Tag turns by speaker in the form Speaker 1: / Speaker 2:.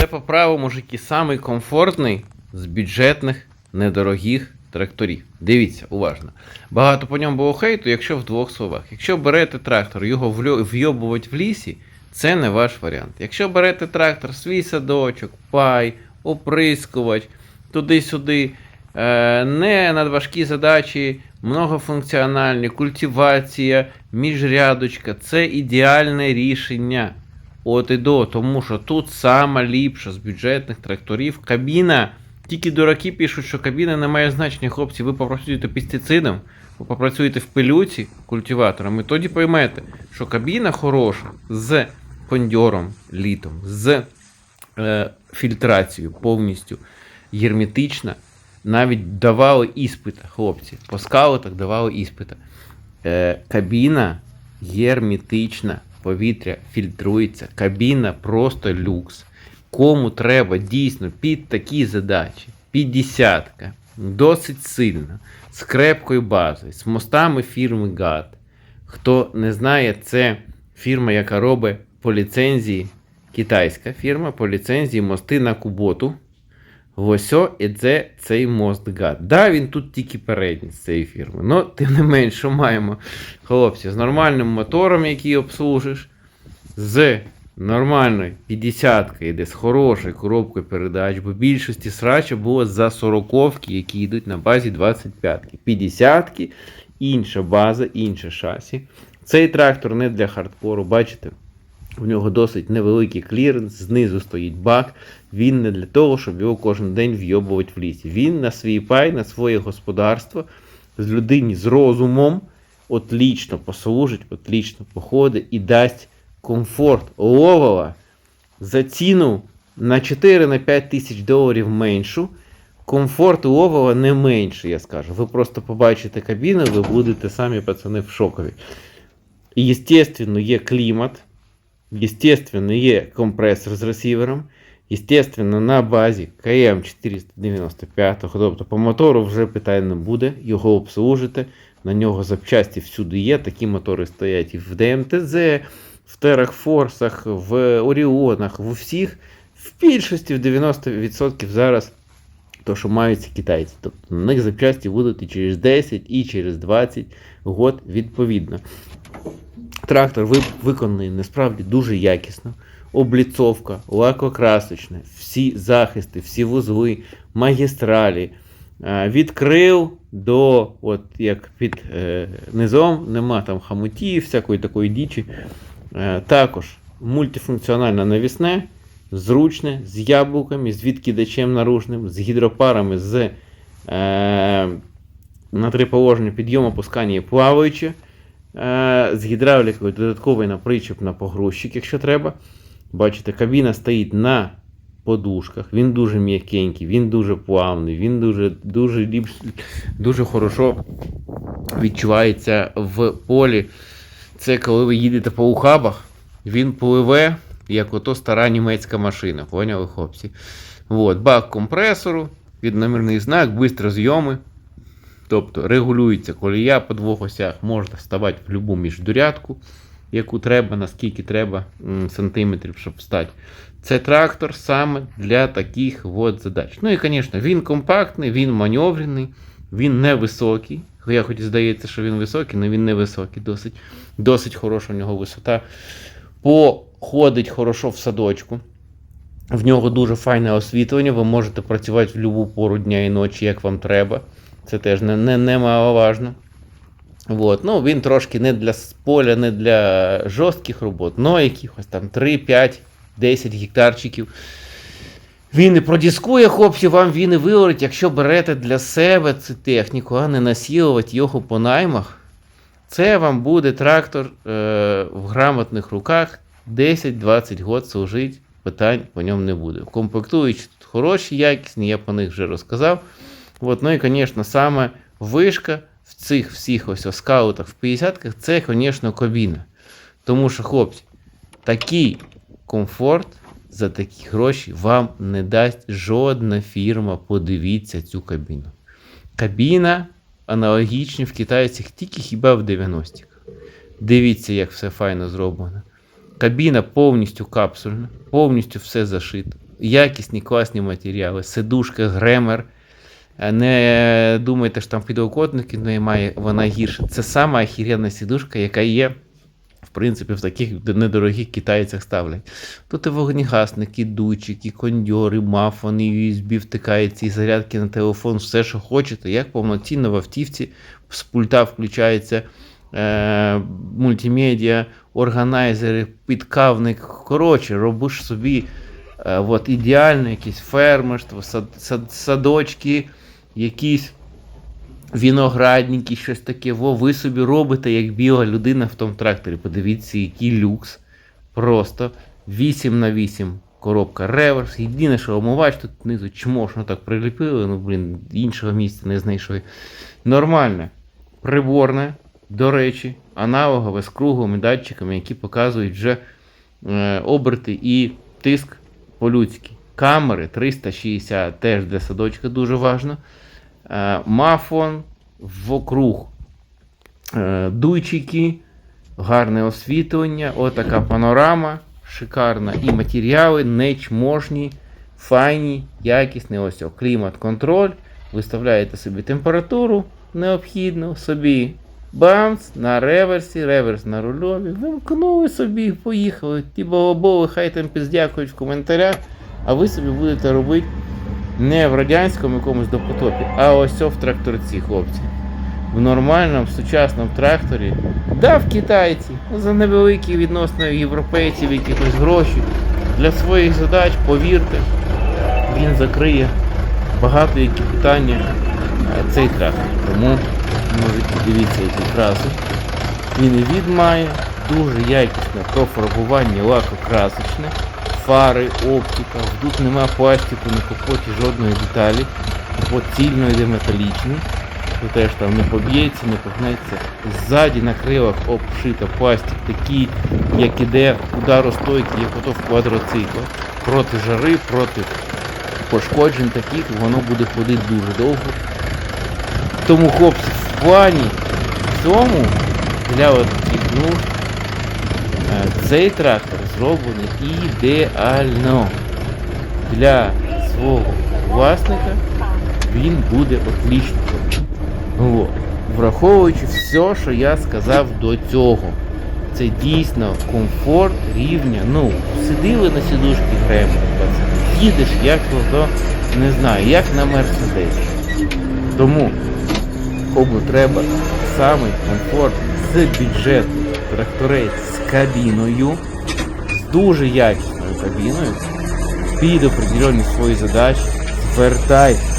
Speaker 1: Це по праву, мужики, самий комфортний з бюджетних недорогих тракторів. Дивіться, уважно. Багато по ньому було хейту, якщо в двох словах. Якщо берете трактор, його вйобувати в лісі, це не ваш варіант. Якщо берете трактор, свій садочок, пай, оприскувач, туди-сюди, е, не надважкі задачі, многофункціональні, культивація, міжрядочка, це ідеальне рішення. От і до, тому що тут сама ліпша з бюджетних тракторів кабіна. Тільки дураки пишуть, що кабіна не має значення, хлопці. Ви попрацюєте пестицидом, ви попрацюєте в пилюці культиватором, і тоді поймете, що кабіна хороша з кондьором літом, з е, фільтрацією повністю герметична. Навіть давали іспита, хлопці. По скаутах давали іспита. Е, кабіна герметична, повітря фільтрується. Кабіна просто люкс. Кому треба дійсно під такі задачі, під десятка, досить сильно, з крепкою базою, з мостами фірми GAT. Хто не знає, це фірма, яка робить по ліцензії, китайська фірма по ліцензії мости на Куботу. Ось і це цей мост GAT. Да, він тут тільки передній з цієї фірми. Ну, тим не менш, що маємо, хлопці, з нормальним мотором, який обслужиш, з нормальною 50 йде з хорошою коробкою передач, бо більшості срача було за 40 які йдуть на базі 25-ки. 50-ки, інша база, інше шасі. Цей трактор не для хардкору, бачите? У нього досить невеликий кліренс, знизу стоїть бак. Він не для того, щоб його кожен день вйобувати в лісі. Він на свій пай, на своє господарство, з людині з розумом, отлічно послужить, отлічно походить і дасть комфорт ловова за ціну на 4-5 тисяч доларів меншу. Комфорт ловова не менше, я скажу. Ви просто побачите кабіну, ви будете самі пацани в шокові. І, естественно, є клімат. Естественно, є компресор з ресівером. Естественно, на базі КМ 495, тобто по мотору вже питань не буде, його обслужите, на нього запчасті всюди є. Такі мотори стоять і в ДМТЗ, в Терахфорсах, в Оріонах, в усіх, в більшості, в 90% зараз то, що мають китайці. Тобто на них запчасті будуть і через 10, і через 20 год відповідно. Трактор ви- виконаний насправді дуже якісно. Обліцовка, лакокрасочне, всі захисти, всі вузли, магістралі. Від крил до, от як під е, низом, нема там хамутів, всякої такої дічі. Е, також мультифункціональне навісне, зручне, з яблуками, з відкидачем наружним, з гідропарами, з е, на три положення підйому, опускання плаваючи. Е, з гідравлікою додатковий на причіп на погрузчик, якщо треба. Бачите, кабіна стоїть на подушках, він дуже м'якенький, він дуже плавний, він дуже, дуже, дуже хорошо відчувається в полі. Це коли ви їдете по ухабах, він пливе, як ото стара німецька машина. Поняли, хлопці? От, бак компресору, підномірний знак, бистро зйоми. Тобто регулюється колія по двох осях, можна вставати в будь-яку міждурядку, яку треба, наскільки треба сантиметрів, щоб встати. Це трактор саме для таких от задач. Ну і, звісно, він компактний, він маневрений, він невисокий. Я хоч здається, що він високий, але він невисокий, досить, досить хороша у нього висота. Походить хорошо в садочку. В нього дуже файне освітлення, ви можете працювати в будь-яку пору дня і ночі, як вам треба. Це теж не, не, немаловажно. Вот. Ну, він трошки не для поля, не для жорстких робот, але якихось там 3, 5, 10 гектарчиків. Він і продіскує, хлопці, вам він і виорить, якщо берете для себе цю техніку, а не насілувати його по наймах. Це вам буде трактор е, в грамотних руках 10-20 год служить, питань по ньому не буде. Комплектуючі тут хороші, якісні, я по них вже розказав. От, ну і, звісно, саме вишка в цих всіх ось скаутах в 50-ках це, звісно, кабіна. Тому що, хлопці, такий комфорт за такі гроші вам не дасть жодна фірма. Подивіться цю кабіну. Кабіна аналогічна в китайцях тільки хіба в 90-х. Дивіться, як все файно зроблено. Кабіна повністю капсульна, повністю все зашито. якісні, класні матеріали, сидушка, гремер. Е, Не думайте, що там підлокотників немає, вона гірша. Це сама охеренна сидушка, яка є, в принципі, в таких недорогих китайцях ставлять. Тут і вогнегасники, дучики, кондьори, мафони, USB втикається, і зарядки на телефон, все, що хочете, як повноцінно в автівці з пульта включається мультимедіа, органайзери, підкавник. Коротше, робиш собі е, от, ідеальне якесь фермерство, сад, сад, садочки, якісь виноградники, щось таке. Во, ви собі робите як біла людина в тому тракторі. Подивіться, який люкс. Просто 8 на 8 коробка реверс. Єдине, що омивач тут знизу чмошно так приліпили, ну блін, іншого місця не знайшли. Нормальне, приборне, до речі, аналогове з круглими датчиками, які показують вже е, оберти і тиск по-людськи. Камери 360 теж для садочка дуже важно. Е, мафон вокруг е, дуйчики, гарне освітлення, отака панорама, шикарна. І матеріали не чможні, файні, якісні. Ось клімат-контроль. Виставляєте собі температуру необхідну, собі бамс на реверсі, реверс на рульові. Вимкнули собі, поїхали. Ті балаболи, хай там піздякують в коментарях, а ви собі будете робити не в радянському якомусь допотопі, а ось в тракторці, хлопці. В нормальному сучасному тракторі, да, в китайці, за невеликі відносно європейців якихось гроші. Для своїх задач, повірте, він закриє багато які питання цей трактор. Тому, можете дивіться, які краси. Він і від має, дуже якісне профарбування лакокрасочне, фари, оптика, тут нема пластику на капоті жодної деталі, капот цільно йде металічний, то теж там не поб'ється, не погнеться. Ззаді на крилах обшита пластик такий, як іде ударостойкий, як ото в квадроциклах. Проти жари, проти пошкоджень таких, воно буде ходити дуже довго. Тому, хлопці, в плані цьому для от е, цей трактор зроблений ідеально. Для свого власника він буде отлічним. Вот. Враховуючи все, що я сказав до цього. Це дійсно комфорт рівня. Ну, сиділи на сідушці граємо. Їдеш як то, не знаю, як на Мерседесі. Тому кому треба самий комфорт з бюджету. Тракторець з кабіною, з дуже якісною кабіною, під определені свої задачі, звертайтеся.